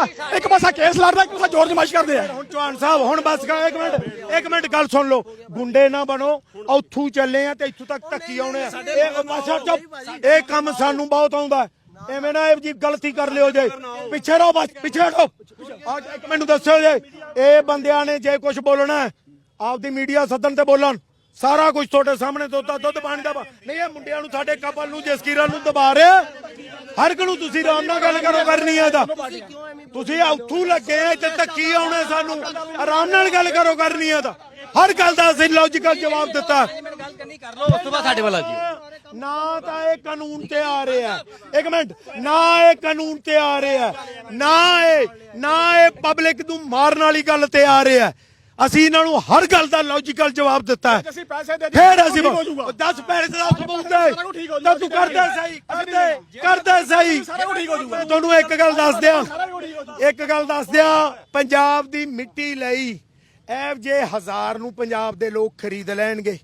ਆ ਇੱਕ ਪਾਸਾ ਕੇਸ ਲੜਦਾ ਇੱਕ ਪਾਸਾ ਜ਼ੋਰ ਜਮਾਇਸ਼ ਕਰਦੇ ਆ। ਹੁਣ ਚੌਹਾਨ ਸਾਹਿਬ ਹੁਣ ਬਸ ਕਰ ਇੱਕ ਮਿੰਟ ਇੱਕ ਮਿੰਟ ਗੱਲ ਸੁਣ ਲਓ। ਗੁੰਡੇ ਨਾ ਬਣੋ ਉੱਥੋਂ ਚੱਲੇ ਆ ਤੇ ਇੱਥੋਂ ਤੱਕ ਧੱਕੀ ਆਉਣੇ ਆ। ਇਹ ਮਾਸਾ ਚੁੱਪ। ਇਹ ਕੰਮ ਸਾਨੂੰ ਬਹੁਤ ਆਉਂਦਾ। ਐਵੇਂ ਨਾ ਇਹ ਜੀ ਗਲਤੀ ਕਰ ਲਿਓ ਜੇ। ਪਿੱਛੇ ਰਹੋ ਬਸ ਪਿੱਛੇ ਹਟੋ। ਆ ਇੱਕ ਮੈਨੂੰ ਦੱਸਿਓ ਜੇ। ਇਹ ਬੰਦਿਆਂ ਨੇ ਜੇ ਕੁਝ ਬੋਲਣਾ ਆਪਦੀ ਮੀਡੀਆ ਸੱਦਣ ਤੇ ਬੋਲਣ। ਸਾਰਾ ਕੁਝ ਤੁਹਾਡੇ ਸਾਹਮਣੇ ਦੁੱਧ ਦੁੱਧ ਪਾਣੀ ਦਾ ਨਹੀਂ, ਇਹ ਮੁੰਡਿਆਂ ਨੂੰ, ਸਾਡੇ ਕਪਲ ਨੂੰ, ਜਸਕੀਰਾਂ ਨੂੰ ਦਬਾ ਰਿਹਾ। ਹਰ ਇੱਕ ਨੂੰ ਤੁਸੀਂ ਆਰਾਮ ਨਾਲ ਗੱਲ ਕਰੋ, ਕਰਨੀ ਹੈ ਤਾਂ ਤੁਸੀਂ ਉੱਥੋਂ ਲੱਗੇ ਆ, ਇੱਥੇ ਧੱਕੀ ਆਉਣੇ ਸਾਨੂੰ? ਆਰਾਮ ਨਾਲ ਗੱਲ ਕਰੋ, ਕਰਨੀ ਹੈ ਤਾਂ ਹਰ ਗੱਲ ਦਾ ਅਸੀਂ ਲੌਜੀਕਲ ਜਵਾਬ ਦਿੱਤਾ। ਗੱਲ ਕਰਨੀ ਕਰ ਲਓ ਉਸ ਤੋਂ ਬਾਅਦ ਸਾਡੇ ਵੱਲ ਆ ਜੀ ਨਾ ਤਾਂ ਇਹ ਕਾਨੂੰਨ ਤੇ ਆ ਰਿਹਾ ਇੱਕ ਮਿੰਟ, ਨਾ ਇਹ ਕਾਨੂੰਨ ਤੇ ਆ ਰਿਹਾ ਨਾ ਇਹ ਨਾ ਇਹ ਪਬਲਿਕ ਨੂੰ ਮਾਰਨ ਵਾਲੀ ਗੱਲ ਤੇ ਆ ਰਿਹਾ ਅਸੀਂ ਇਹਨਾਂ ਨੂੰ ਹਰ ਗੱਲ ਦਾ ਲੌਜੀਕਲ ਜਵਾਬ ਦਿੱਤਾ ਹੈ। ਅਸੀਂ ਪੈਸੇ ਦੇ ਫੇਰ ਅਸੀਂ ਠੀਕ ਹੋ ਜਾਊਗਾ। 10 ਪੈਸੇ ਦਾ ਜਾਊਗਾ। ਤਾਂ ਤੂੰ ਕਰਦਾ ਸਹੀ ਕਰਦੇ ਕਰਦਾ ਸਹੀ। ਤੁਹਾਨੂੰ ਇੱਕ ਗੱਲ ਦੱਸ ਦਿਆਂ। ਇੱਕ ਗੱਲ ਦੱਸ ਦਿਆਂ ਪੰਜਾਬ ਦੀ ਮਿੱਟੀ ਲਈ ਐਵ ਜੇ ਹਜ਼ਾਰ ਨੂੰ ਪੰਜਾਬ ਦੇ ਲੋਕ ਖਰੀਦ ਲੈਣਗੇ।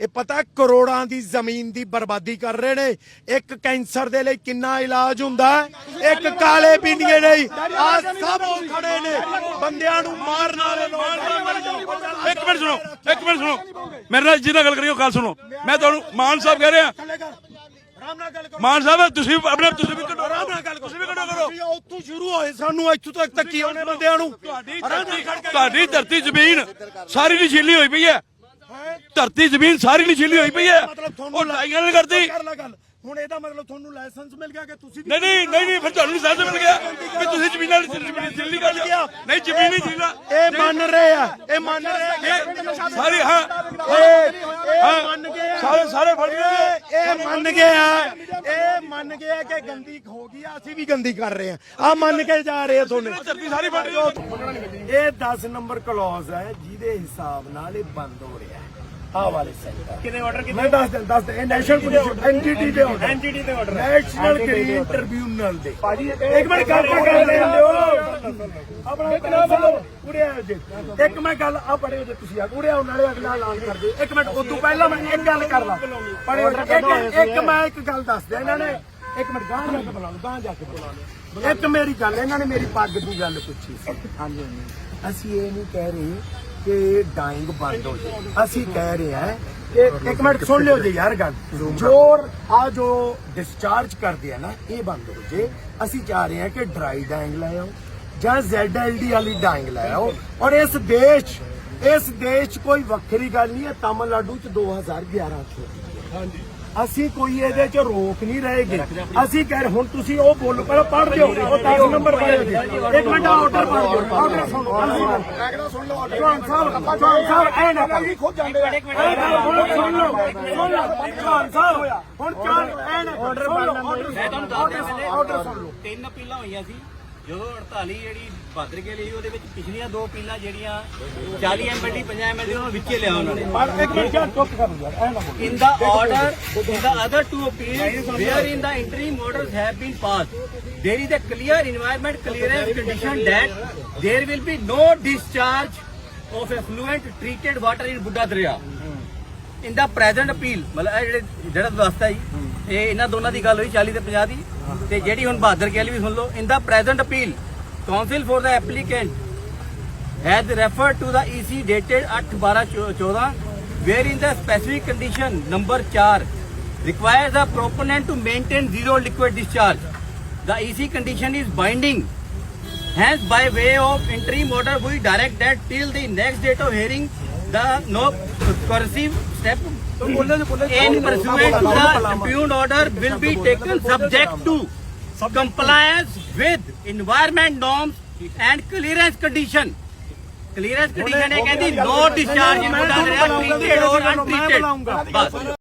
ਇਹ ਪਤਾ ਕਰੋੜਾਂ ਦੀ ਜ਼ਮੀਨ ਦੀ ਬਰਬਾਦੀ ਕਰ ਰਹੇ ਨੇ। ਇੱਕ ਕੈਂਸਰ ਦੇ ਲਈ ਕਿੰਨਾ ਇਲਾਜ ਹੁੰਦਾ ਹੈ? ਇੱਕ ਕਾਲੇ ਪੀਣਗੇ ਨਹੀਂ ਆ ਸਭ ਖੜੇ ਨੇ। ਬੰਦਿਆਂ ਨੂੰ ਮਾਰਨ ਵਾਲੇ ਲੋਕ। ਇੱਕ ਮਿੰਟ ਸੁਣੋ ਇੱਕ ਮਿੰਟ ਸੁਣੋ। ਮੇਰੇ ਨਾਲ ਜਿਹਨਾਂ ਗੱਲ ਕਰੀਓ ਗੱਲ ਸੁਣੋ। ਮੈਂ ਤੁਹਾਨੂੰ ਮਾਨ ਸਾਹਿਬ ਕਹਿ ਰਿਹਾ। ਮਾਨ ਸਾਹਿਬ ਤੁਸੀਂ ਆਪਣੇ ਤੁਸੀਂ ਵੀ ਕੱਢੋ ਆਰਾਮ ਨਾਲ ਗੱਲ ਤੁਸੀਂ ਵੀ ਕੱਢੋ ਕਰੋ। ਉੱਥੋਂ ਸ਼ੁਰੂ ਹੋਏ ਸਾਨੂੰ ਇੱਥੋਂ ਤੱਕ ਤੱਕੀ ਆਉਣੇ ਬੰਦਿਆਂ ਨੂੰ। ਤੁਹਾਡੀ ਧਰਤੀ ਜ਼ਮੀਨ ਸਾਰੀ ਨਸ਼ੀਲੀ ਹੋਈ ਪਈ ਹੈ। ਧਰਤੀ ਜ਼ਮੀਨ ਸਾਰੀ ਨਸ਼ੀਲੀ ਹੋਈ ਪਈ ਹੈ। ਉਹ ਲਾਈਆਂ ਨਹੀਂ ਕਰਦੀ ਕਰ ਲੈ ਗੱਲ। ਹੁਣ ਇਹਦਾ ਮਤਲਬ ਤੁਹਾਨੂੰ ਲਾਇਸੈਂਸ ਮਿਲ ਗਿਆ ਕਿ ਤੁਸੀਂ ਨਹੀਂ ਨਹੀਂ ਨਹੀਂ ਨਹੀਂ ਫਿਰ ਤੁਹਾਨੂੰ ਲਾਇਸੈਂਸ ਮਿਲ ਗਿਆ ਵੀ ਤੁਸੀਂ ਜ਼ਮੀਨਾਂ ਨਸ਼ੀਲੀ ਕਰ ਲਿਆ। ਨਹੀਂ ਜ਼ਮੀਨ ਨਹੀਂ ਜ਼ੀਲਾ ਇਹ ਮੰਨ ਰਹੇ ਆ ਇਹ ਮੰਨ ਰਹੇ ਆ। ਸਾਰੀ ਹਾਂ। ਇਹ ਮੰਨ ਸਾਰੇ ਸਾਰੇ ਫੜ ਗਏ। ਇਹ ਮੰਨ ਗਏ ਆ ਇਹ ਮੰਨ ਗਏ ਆ ਕਿ ਗੰਦੀ ਹੋ ਗਈ ਆ ਅਸੀਂ ਵੀ ਗੰਦੀ ਕਰ ਰਹੇ ਆ। ਆ ਮੰਨ ਕੇ ਜਾ ਰਹੇ ਆ ਤੁਹਾਨੂੰ ਧਰਤੀ ਸਾਰੀ ਫੜ ਗਈ ਇਹ 10 ਨੰਬਰ ਕਲੌਜ਼ ਹੈ ਜਿਹਦੇ ਹਿਸਾਬ ਨਾਲ ਇਹ ਬੰਦ ਹੋ ਰਿਹਾ ਹੈ। ਆਹ ਵਾਲੇ ਸੈਕਟਰ ਕਿੰਨੇ ਆਰਡਰ ਕੀਤੇ? ਮੈਂ ਦੱਸ ਦੱਸ ਇਹ ਨੈਸ਼ਨਲ ਪੁਲਿਸ ਐਨਜੀਟੀ ਦੇ ਆਰਡਰ ਐਨਜੀਟੀ ਦੇ ਆਰਡਰ ਨੈਸ਼ਨਲ ਗ੍ਰੀਨ ਟ੍ਰਿਬਿਊਨਲ ਦੇ ਭਾਜੀ ਇੱਕ ਮਿੰਟ ਗੱਲ ਕਰ ਲੈਣ ਦਿਓ ਆਪਣਾ ਉੜਿਆ ਜੇ ਇੱਕ ਮੈਂ ਗੱਲ ਆ ਪੜੇ ਜੇ ਤੁਸੀਂ ਆ ਉੜਿਆ ਨਾਲੇ ਅਗਲਾ ਐਲਾਨ ਕਰ ਦਿਓ ਇੱਕ ਮਿੰਟ ਉਦੋਂ ਪਹਿਲਾਂ ਮੈਂ ਇੱਕ ਗੱਲ ਕਰ ਲਾਂ। ਪੜੇ ਇੱਕ ਇੱਕ ਮੈਂ ਇੱਕ ਗੱਲ ਦੱਸ ਦਿਆਂ ਇਹਨਾਂ ਨੇ। ਇੱਕ ਮਿੰਟ ਗਾਂ ਜਾ ਕੇ ਬੁਲਾ ਲਓ ਗਾਂ ਜਾ ਕੇ ਬੁਲਾ ਲਓ। ਇੱਕ ਮੇਰੀ ਗੱਲ ਇਹਨਾਂ ਨੇ ਮੇਰੀ ਪੱਗ ਦੀ ਗੱਲ ਪੁੱਛੀ। ਸੀ ਹਾਂਜੀ ਹਾਂਜੀ। ਅਸੀਂ ਇਹ ਨਹੀਂ ਕਹਿ ਰਹੇ ਕਿ ਡਾਈਂਗ ਬੰਦ ਹੋ ਜਾਏ ਅਸੀਂ ਕਹਿ ਰਹੇ ਹਾਂ ਕਿ ਇੱਕ ਮਿੰਟ ਸੁਣ ਲਿਓ ਜੀ ਯਾਰ ਗੱਲ। ਜੋਰ ਆ ਜੋ ਡਿਸਚਾਰਜ ਕਰਦੇ ਆ ਨਾ ਇਹ ਬੰਦ ਹੋ ਜੇ। ਅਸੀਂ ਚਾਹ ਰਹੇ ਹਾਂ ਕਿ ਡਰਾਈ ਡਾਈਂਗ ਲੈ ਆਓ। ਜਾਂ ZLD ਵਾਲੀ ਡਾਈਂਗ ਲੈ ਆਓ। ਔਰ ਇਸ ਦੇਸ਼ ਇਸ ਦੇਸ਼ 'ਚ ਕੋਈ ਵੱਖਰੀ ਗੱਲ ਨਹੀਂ ਹੈ ਤਾਮਿਲਨਾਡੂ ਚ 2011 ਚ। ਹਾਂਜੀ। ਅਸੀਂ ਕੋਈ ਇਹਦੇ ਚ ਰੋਕ ਨਹੀਂ ਰਹੇਗੇ। ਅਸੀਂ ਕਹਿ ਰਹੇ ਹੁਣ ਤੁਸੀਂ ਉਹ ਬੋਲੋ ਪਹਿਲਾਂ ਪੜ੍ਹ ਦਿਓ ਉਹ 10 ਨੰਬਰ ਪੜ੍ਹ ਦਿਓ ਇੱਕ ਮਿੰਟ ਆਰਡਰ ਪੜ੍ਹ ਦਿਓ। ਆਰਡਰ ਸੁਣੋ ਆਰਡਰ ਸੁਣ ਲਓ। ਜਵਾਨ ਸਾਹਿਬ ਜਵਾਨ ਸਾਹਿਬ ਐ ਨਾ ਖੁਦ ਜਾਂਦੇ ਆ। ਸੁਣ ਲਓ ਸੁਣ ਲਓ ਸੁਣ ਲਓ। ਜਵਾਨ ਸਾਹਿਬ ਹੁਣ ਚਾਰ ਐ ਨਾ ਆਰਡਰ ਪੜ੍ਹ ਲਓ ਮੈਂ ਤੁਹਾਨੂੰ ਦੱਸ ਦਿਆਂ ਪਹਿਲੇ ਆਰਡਰ ਸੁਣ ਲਓ। ਤਿੰਨ ਅਪੀਲਾਂ ਹੋਈਆਂ ਸੀ। ਜਦੋਂ 48 ਜਿਹੜੀ ਬਾਦਰ ਕੇ ਲਈ ਉਹਦੇ ਵਿੱਚ ਪਿਛਲੀਆਂ ਦੋ ਅਪੀਲਾਂ ਜਿਹੜੀਆਂ 40 ਐਮਐਲਡੀ 50 ਐਮਐਲਡੀ ਉਹਨਾਂ ਵਿੱਚੇ ਲਿਆ ਉਹਨਾਂ ਨੇ ਪਰ ਇੱਕ ਮਿੰਟ ਯਾਰ ਚੁੱਪ ਕਰ ਯਾਰ ਐ ਨਾ ਬੋਲੋ In the order, in the other two appeals, wherein the interim orders have been passed, there is a clear environment clearance condition that there will be no discharge of effluent treated water in Buddha Darya. In the present appeal, ਮਤਲਬ ਇਹ ਜਿਹੜੇ ਜਿਹੜਾ ਦੱਸਦਾ ਜੀ ਇਹ ਇਹਨਾਂ ਦੋਨਾਂ ਦੀ ਗੱਲ ਹੋਈ 40 ਤੇ 50 ਦੀ ਤੇ ਜਿਹੜੀ ਹੁਣ ਬਹਾਦਰ ਕੇ ਵਾਲੀ ਵੀ ਸੁਣ ਲਓ in the present appeal, counsel for the applicant has referred to the EC dated 8-12-14 wherein the specific condition number 4 requires the proponent to maintain zero liquid discharge. The EC condition is binding. Hence, by way of interim order, we direct that till the next date of hearing, the no coercive step in pursuant to the impugned order will be taken subject to compliance with environment norms and clearance condition. Clearance condition ਇਹ ਕਹਿੰਦੀ no discharge in Buddha Darya treated or untreated. Bus